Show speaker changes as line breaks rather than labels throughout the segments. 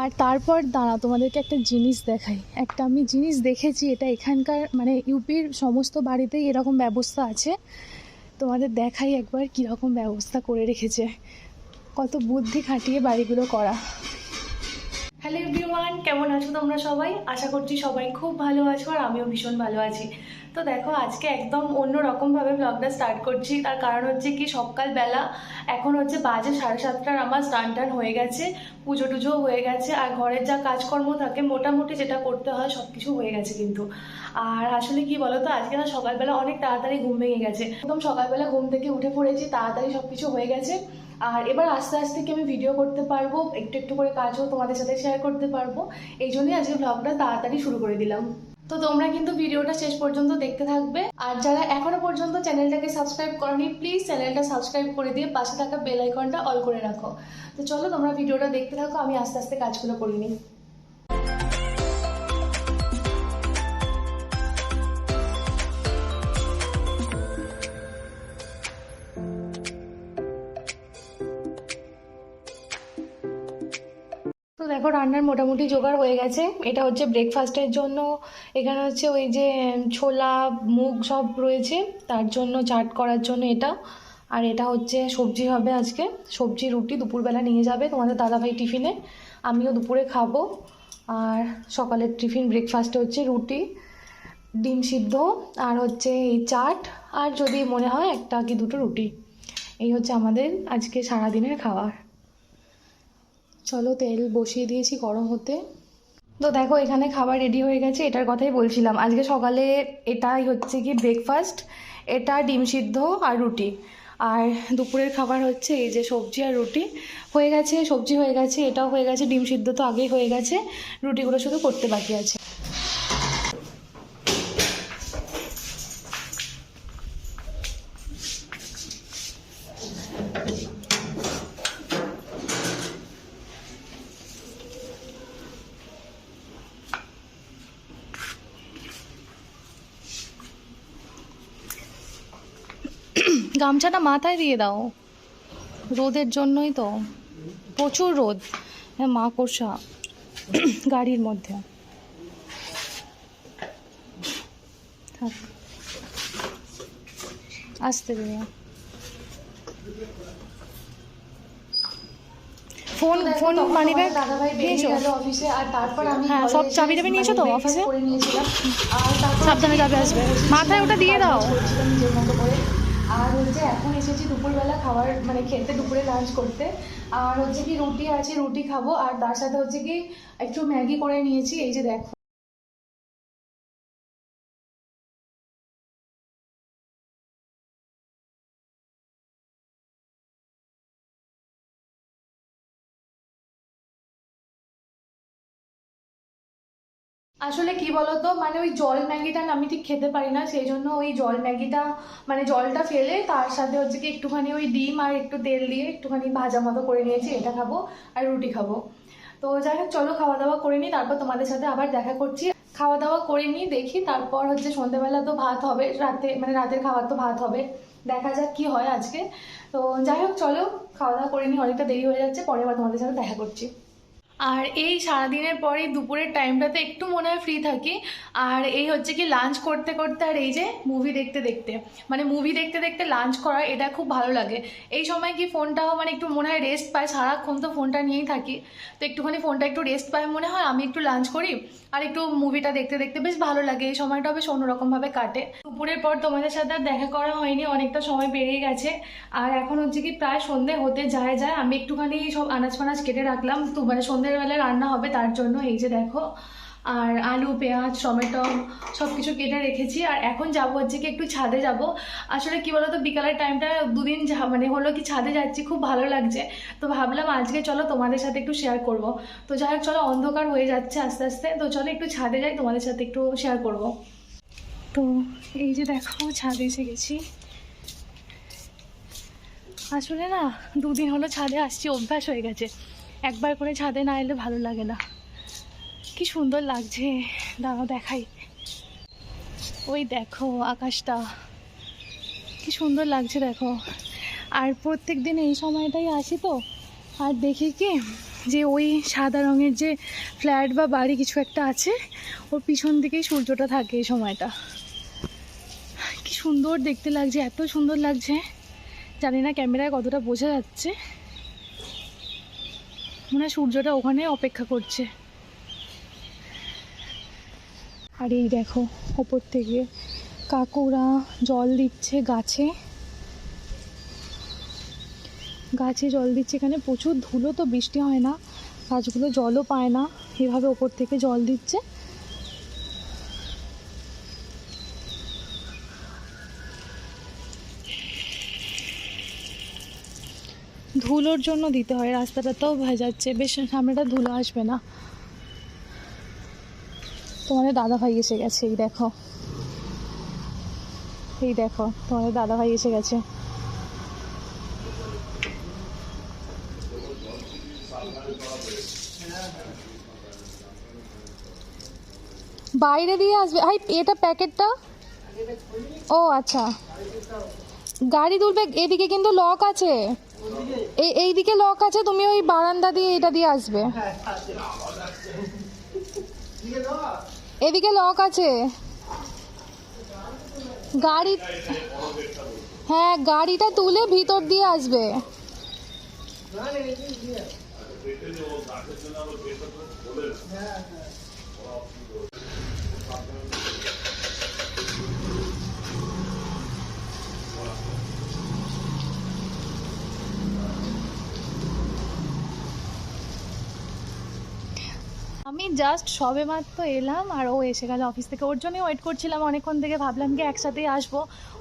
আর তারপর দাঁড়া তোমাদেরকে একটা জিনিস দেখাই। একটা আমি জিনিস দেখেছি, এটা এখানকার মানে ইউপির সমস্ত বাড়িতেই এরকম ব্যবস্থা আছে। তোমাদের দেখাই একবার কীরকম ব্যবস্থা করে রেখেছে। কত বুদ্ধি খাটিয়ে বাড়িগুলো করা। হ্যালো এভরিওয়ান, কেমন আছো তোমরা সবাই? আশা করছি সবাই খুব ভালো আছো আর আমিও ভীষণ ভালো আছি। তো দেখো, আজকে একদম অন্য রকমভাবে ব্লগটা স্টার্ট করছি। তার কারণ হচ্ছে কি, সকালবেলা এখন হচ্ছে বাজে সাড়ে সাতটার আমার স্নান টান হয়ে গেছে, পুজো টুজো হয়ে গেছে, আর ঘরের যা কাজকর্ম থাকে, মোটামুটি যেটা করতে হয় সব কিছু হয়ে গেছে কিন্তু। আর আসলে কি বলতো, আজকে না সকালবেলা অনেক তাড়াতাড়ি ঘুম ভেঙে গেছে। একদম সকালবেলা ঘুম থেকে উঠে পড়েছি, তাড়াতাড়ি সব কিছু হয়ে গেছে। আর এবার আস্তে আস্তে কি আমি ভিডিও করতে পারব, একটু একটু করে কাজও তোমাদের সাথে শেয়ার করতে পারব। এই জন্যই আজকে ব্লগটা তাড়াতাড়ি শুরু করে দিলাম। তো তোমরা কিন্তু ভিডিওটা শেষ পর্যন্ত দেখতে থাকবে। আর যারা এখনও পর্যন্ত চ্যানেলটাকে সাবস্ক্রাইব করনি, প্লিজ চ্যানেলটা সাবস্ক্রাইব করে দিয়ে পাশে থাকা বেল আইকনটা অল করে রাখো। তো চলো তোমরা ভিডিওটা দেখতে থাকো, আমি আস্তে আস্তে কাজগুলো করে নিই। তো দেখো, রান্নার মোটামুটি জোগাড় হয়ে গেছে। এটা হচ্ছে ব্রেকফাস্টের জন্য। এখানে হচ্ছে ওই যে ছোলা, মুগ সব রয়েছে। তার জন্য চাট করার জন্য এটা। আর এটা হচ্ছে সবজি হবে আজকে। সবজি, রুটি দুপুরবেলা নিয়ে যাবে তোমাদের দাদাভাই টিফিনে। আমিও দুপুরে খাব। আর সকালের টিফিন ব্রেকফাস্টে হচ্ছে রুটি, ডিম সিদ্ধ আর হচ্ছে এই চাট। আর যদি মনে হয় একটা কি দুটো রুটি। এই হচ্ছে আমাদের আজকে সারাদিনের খাবার। চলো তেল বসিয়ে দিয়েছি গরম হতে। তো দেখো, এখানে খাবার রেডি হয়ে গেছে, এটার কথাই বলছিলাম। আজকে সকালে এটাই হচ্ছে কি ব্রেকফাস্ট এটা ডিম সিদ্ধ আর রুটি। আর দুপুরের খাবার হচ্ছে এই যে সবজি আর রুটি। হয়ে গেছে, সবজি হয়ে গেছে, এটাও হয়ে গেছে, ডিম সিদ্ধ তো আগেই হয়ে গেছে, রুটিগুলো শুধু করতে বাকি আছে। গামছাটা মাথায় দিয়ে দাও। রোদের জন্যই তো। প্রচুর রোদ। হ্যাঁ মাকড়সা গাড়ির মধ্যে। থাক। আসতে দিও ফোন ফোন মানি ব্যাগ নিয়েছো?
অফিসে আর তারপর আমি
হ্যাঁ, সব চাবি টাবি নিয়েছো তো
মানে
অফিসে?
তারপর
সাবধানে যাবে আসবে। মাথায় ওটা দিয়ে দাও।
নিজের মতো করে আর হচ্ছে এখন এসেছি দুপুরবেলা খাবার মানে খেতে দুপুরে লাঞ্চ করতে। আর হচ্ছে কি রুটি আছে, রুটি খাব। আর তার সাথে হচ্ছে কি একটু ম্যাগি করে নিয়েছি। এই যে দেখো। আসলে কি বলতো? মানে ওই জল ম্যাগিটা আমি ঠিক খেতে পারি না, সেই জন্য ওই জল ম্যাগিটা মানে জলটা ফেলে তার সাথে হচ্ছে কি একটুখানি ওই ডিম আর একটু তেল দিয়ে একটুখানি ভাজা মতো করে নিয়েছি, এটা খাব আর রুটি খাব। তো যাই হোক, চলো খাওয়া দাওয়া করে নিই, তারপর তোমাদের সাথে আবার দেখা করছি। খাওয়া দাওয়া করে নিই, দেখি তারপর হচ্ছে সন্ধ্যেবেলা তো ভাত হবে, রাতে মানে রাতের খাবার তো ভাত হবে, দেখা যাক কি হয় আজকে। তো যাই হোক, চলো খাওয়া দাওয়া করে নিই, অনেকটা দেরি হয়ে যাচ্ছে, পরে আবার তোমাদের সাথে দেখা করছি। আর এই সারাদিনের পরে দুপুরের টাইমটাতে একটু মনে হয় ফ্রি থাকি। আর এই হচ্ছে কি লাঞ্চ করতে করতে আর এই যে মুভি দেখতে দেখতে। মানে মুভি দেখতে দেখতে লাঞ্চ করা, এটা খুব ভালো লাগে। এই সময় কি ফোনটাও মানে একটু মনে হয় রেস্ট পায়, সারাক্ষণ তো ফোনটা নিয়েই থাকি। তো একটুখানি ফোনটা একটু রেস্ট পায় মনে হয়, আমি একটু লাঞ্চ করি আর একটু মুভিটা দেখতে দেখতে বেশ ভালো লাগে। এই সময়টা বেশ অন্যরকমভাবে কাটে। দুপুরের পর তোমাদের সাথে আর দেখা করা হয়নি, অনেকটা সময় বেরিয়ে গেছে। আর এখন হচ্ছে কি প্রায় সন্ধে হতে যায় যায় আমি একটুখানি সব আনাজ ফানাজ কেটে রাখলাম। তো মানে সন্ধ্যের বেলায় রান্না হবে, তার জন্য এই যে দেখো, আর আলু, পেঁয়াজ, টমেটো সব কিছু কেটে রেখেছি। আর এখন যাব হচ্ছে কি একটু ছাদে যাব। আসলে কি বলতো, বিকালের টাইমটা দুদিন মানে হলো কি ছাদে যাচ্ছি, খুব ভালো লাগছে। তো ভাবলাম আজকে চলো তোমাদের সাথে একটু শেয়ার করব। তো যাই হোক, চলো অন্ধকার হয়ে যাচ্ছে আস্তে আস্তে। তো চলো একটু ছাদে যাই, তোমাদের সাথে একটু শেয়ার করব। তো এই যে দেখো, ছাদে এসে গেছি। আসলে না, দুদিন হলো ছাদে আসছি, অভ্যাস হয়ে গেছে। একবার করে ছাদে না এলে ভালো লাগে না। কি সুন্দর লাগছে। দাঁড়াও দেখাই। ওই দেখো আকাশটা। কি সুন্দর লাগছে দেখো। আর প্রত্যেক দিন এই সময়টাই আসি তো। আর দেখি কি,
যে ওই সাদা রঙের যে ফ্ল্যাট বা বাড়ি কিছু একটা আছে, ওর পিছন দিকেই সূর্যটা থাকে এই সময়টা। কি সুন্দর দেখতে লাগছে, এত সুন্দর লাগছে। জানি না ক্যামেরায় কতটা বোঝা যাচ্ছে। মনে সূর্যটা ওখানে অপেক্ষা করছে। আর এই দেখো, ওপর থেকে কাকুরা জল দিচ্ছে গাছে। গাছে জল দিচ্ছে, এখানে প্রচুর ধুলো তো বৃষ্টি হয় না, গাছগুলো জলও পায় না। এভাবে ওপর থেকে জল দিচ্ছে। ধুলোর জন্য দিতে হয় রাস্তাটা তো ভেজাচ্ছে বেশ, সামনেটা ধুলো আসবে না। তোমাদের দাদা ভাই এসে গেছে, এই দেখো। এই দেখো, তোমাদের দাদা ভাই এসে গেছে। বাইরে দিয়ে আসবে। হাই এটা প্যাকেটটা? ও আচ্ছা। গাড়ি তুলবে, এদিকে কিন্তু লক আছে। এই এইদিকে লক আছে, তুমি ওই বারান্দা দিয়ে এটা দিয়ে আসবে। এদিকে লক আছে। গাড়ি হ্যাঁ গাড়িটা তুলে ভিতর দিয়ে আসবে। আমি জাস্ট সবে মাত্র এলাম আর ও এসে গেল অফিস থেকে। ওর জন্যই ওয়েট করছিলাম অনেকক্ষণ থেকে। ভাবলাম কি একসাথেই আসব।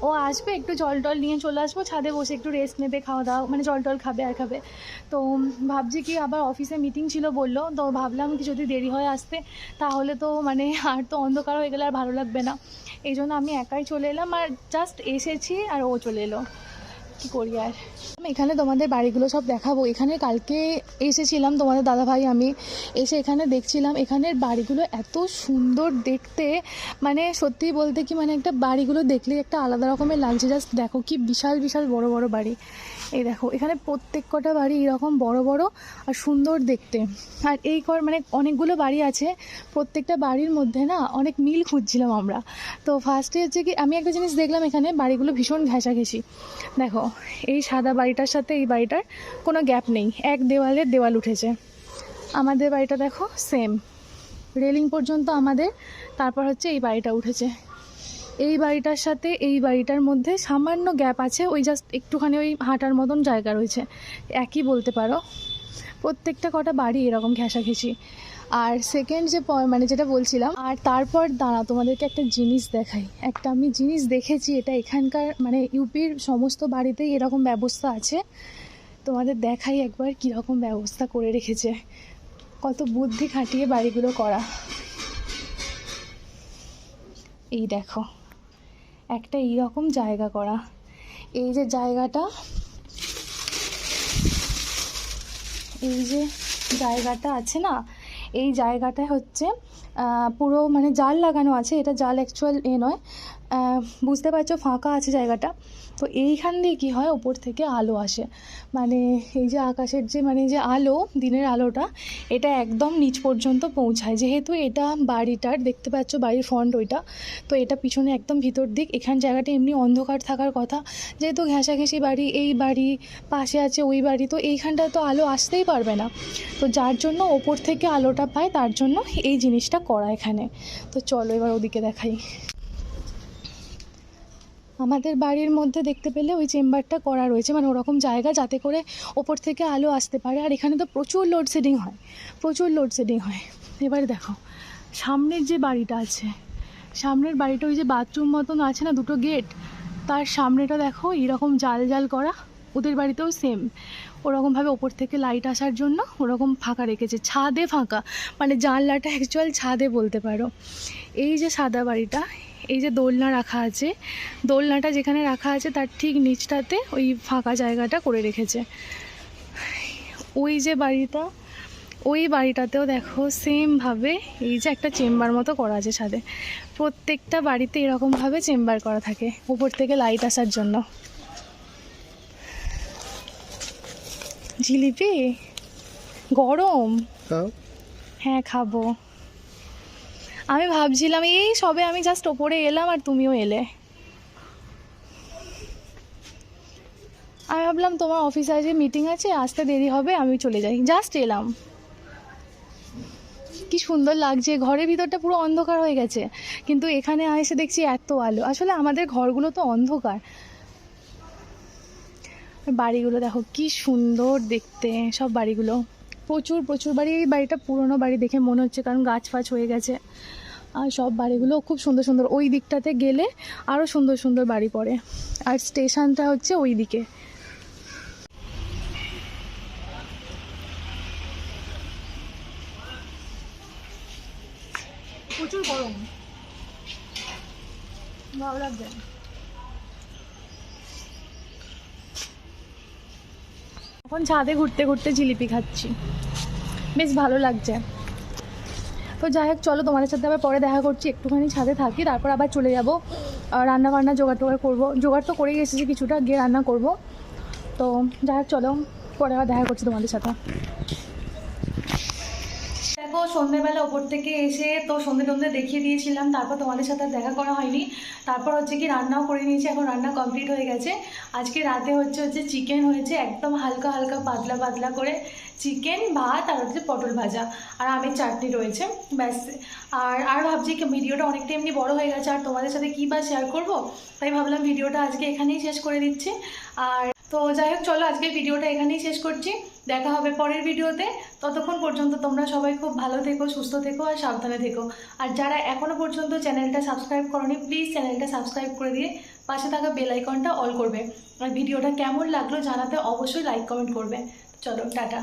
ও আসবে, একটু জল টল নিয়ে চলে আসব। ছাদে বসে একটু রেস্ট নেবে, খাওয়া দাওয়া মানে জল টল খাবে আর খাবে। তো ভাবছি কি আবার অফিসে মিটিং ছিল বলল। তো ভাবলাম কি যদি দেরি হয় আসতে, তাহলে তো মানে আর তো অন্ধকার হয়ে গেলে আর ভালো লাগবে না। এই জন্য আমি একাই চলে এলাম আর জাস্ট এসেছি আর ও চলে এলো। কি করি আর? আমি এখানে তোমাদের বাড়িগুলো সব দেখাবো। এখানে কালকে এসেছিলাম তোমাদের দাদাভাই, আমি এসে এখানে দেখছিলাম। এখানের বাড়িগুলো এত সুন্দর দেখতে। মানে সত্যি বলতে কি মানে একটা বাড়িগুলো দেখলে একটা আলাদা রকমের লাগছে। জাস্ট দেখো কি বিশাল বিশাল বড় বড় বাড়ি। এই দেখো, এখানে প্রত্যেক কটা বাড়ি এরকম বড় বড় আর সুন্দর দেখতে। আর এই কর মানে অনেকগুলো বাড়ি আছে। প্রত্যেকটা বাড়ির মধ্যে না অনেক মিল খুঁজছিলাম আমরা। তো ফার্স্টে হচ্ছে কি, আমি একটা জিনিস দেখলাম এখানে, বাড়িগুলো ভীষণ ঘেঁষাঘেঁষি। দেখো এই সাদা বাড়িটার সাথে এই বাড়িটার কোনো গ্যাপ নেই। এক দেওয়ালের দেওয়াল উঠেছে। আমাদের বাড়িটা দেখো সেম রেলিং পর্যন্ত আমাদের, তারপর হচ্ছে এই বাড়িটা উঠেছে। এই বাড়িটার সাথে এই বাড়িটার মধ্যে সামান্য গ্যাপ আছে, ওই জাস্ট একটুখানি ওই হাঁটার মতন জায়গা রয়েছে। একই বলতে পারো। প্রত্যেকটা কটা বাড়ি এরকম ঘেঁষাঘেঁষি। আর সেকেন্ড যে মানে যেটা বলছিলাম, আর তারপর দাঁড়া তোমাদেরকে একটা জিনিস দেখাই। একটা আমি জিনিস দেখেছি, এটা এখানকার মানে ইউপির সমস্ত বাড়িতেই এরকম ব্যবস্থা আছে। তোমাদের দেখাই একবার কীরকম ব্যবস্থা করে রেখেছে। কত বুদ্ধি খাটিয়ে বাড়িগুলো করা। এই দেখো, একটা এইরকম জায়গা করা। এই যে জায়গাটা, এই যে জায়গাটা আছে না এই জায়গাটা হচ্ছে পুরো মানে জাল লাগানো আছে এটা জাল অ্যাকচুয়াল এ নয়। বুঝতে পারছ, ফাঁকা আছে জায়গাটা। তো এইখান দিয়ে কী হয়, ওপর থেকে আলো আসে। মানে এই যে আকাশের যে মানে যে আলো, দিনের আলোটা, এটা একদম নিচ পর্যন্ত পৌঁছায়। যেহেতু এটা বাড়িটার, দেখতে পাচ্ছ বাড়ির ফ্রন্ট ওইটা, তো এটা পিছনে একদম ভিতর দিক। এখান জায়গাটা এমনি অন্ধকার থাকার কথা। যেহেতু ঘেঁষাঘেঁষি বাড়ি, এই বাড়ি, পাশে আছে ওই বাড়ি, তো এইখানটায় তো আলো আসতেই পারবে না। তো যার জন্য ওপর থেকে আলোটা পায়, তার জন্য এই জিনিসটা করা এখানে। তো চলো এবার ওদিকে দেখাই। আমাদের বাড়ির মধ্যে দেখতে পেলে ওই চেম্বারটা করা রয়েছে। মানে ওরকম জায়গা যাতে করে ওপর থেকে আলো আসতে পারে। আর এখানে তো প্রচুর লোডশেডিং হয়। প্রচুর লোডশেডিং হয়। এবার দেখো, সামনের যে বাড়িটা আছে, সামনের বাড়িটা ওই যে বাথরুম মতন আছে না, দুটো গেট তার সামনেটা দেখো এরকম জাল জাল করা। ওদের বাড়িতেও সেম ওরকমভাবে ওপর থেকে লাইট আসার জন্য ওরকম ফাঁকা রেখেছে। ছাদে ফাঁকা। মানে জানলাটা অ্যাকচুয়াল ছাদে বলতে পারো। এই যে সাদা বাড়িটা এই যে দোলনা রাখা আছে দোলনাটা যেখানে রাখা আছে তার ঠিক নিচটাতে ওই ফাঁকা জায়গাটা করে রেখেছে। ওই যে বাড়িটা ওই বাড়িটাতেও দেখো সেমভাবে এই যে একটা চেম্বার মতো করা আছে ছাদে। প্রত্যেকটা বাড়িতে এরকমভাবে চেম্বার করা থাকে উপর থেকে লাইট আসার জন্য। জিলিপি? গরম? হ্যাঁ খাব। আমি ভাবছিলাম, এই সবে আমি জাস্ট ওপরে এলাম আর তুমিও এলে। আমি ভাবলাম, তোমার অফিসে আজকে মিটিং আছে, আসতে দেরি হবে, আমি চলে যাই। জাস্ট এলাম। কি সুন্দর লাগছে, ঘরের ভিতরটা পুরো অন্ধকার হয়ে গেছে, কিন্তু এখানে এসে দেখছি এত আলো। আসলে আমাদের ঘরগুলো তো অন্ধকার। বাড়িগুলো দেখো, কি সুন্দর দেখতে, সব বাড়িগুলো। প্রচুর প্রচুর বাড়ি। এই বাড়িটা পুরনো বাড়ি দেখে মনে হচ্ছে, কারণ গাছ ফাছ হয়ে গেছে। আর সব বাড়িগুলো খুব সুন্দর সুন্দর। ওই দিকটাতে গেলে আরও সুন্দর সুন্দর বাড়ি পড়ে। আর স্টেশনটা হচ্ছে ওই দিকে। প্রচুর গরম। ভালো লাগছে। এখন ছাদে ঘুরতে ঘুরতে জিলিপি খাচ্ছি। বেশ ভালো লাগছে। তো যাই হোক, চলো তোমাদের সাথে আবার পরে দেখা করছি। একটুখানি ছাদে থাকি, তারপর আবার চলে যাব। রান্না বান্না জোগাড় টোগাড় করব। জোগাড় তো করেই এসেছি কিছুটা, গিয়ে রান্না করব। তো যাই হোক, চলো পরে আবার দেখা করছি তোমাদের সাথে। দেখো, সন্ধ্যেবেলা ওপর থেকে এসে তো সন্ধ্যে টন্ধে দেখিয়ে দিয়েছিলাম, তারপর তোমাদের সাথে দেখা করা হয়নি। তারপর হচ্ছে কি রান্নাও করে নিয়েছি, এখন রান্না কমপ্লিট হয়ে গেছে। আজকে রাতে হচ্ছে হচ্ছে চিকেন হয়েছে, একদম হালকা হালকা পাতলা পাতলা করে চিকেন ভাত আর হচ্ছে পটল ভাজা আর আমের চাটনি রয়েছে, ব্যাস। আর আর ভাবছি ভিডিওটা অনেকটা এমনি বড় হয়ে গেছে, আর তোমাদের সাথে কী বা শেয়ার করব? তাই ভাবলাম ভিডিওটা আজকে এখানেই শেষ করে দিচ্ছি। আর তো যাই হোক, চলো আজকে ভিডিওটা এখানেই শেষ করছি। দেখা হবে পরের ভিডিওতে। ততক্ষণ পর্যন্ত তোমরা সবাই খুব ভালো থেকো, সুস্থ থেকো আর সাবধানে থেকো। আর যারা এখনও পর্যন্ত চ্যানেলটা সাবস্ক্রাইব করনি, প্লিজ চ্যানেলটা সাবস্ক্রাইব করে দিয়ে পাশে থাকা বেল আইকনটা অল করবে। আর ভিডিওটা কেমন লাগল জানাতে অবশ্যই লাইক, কমেন্ট করবে। চলো, টাটা।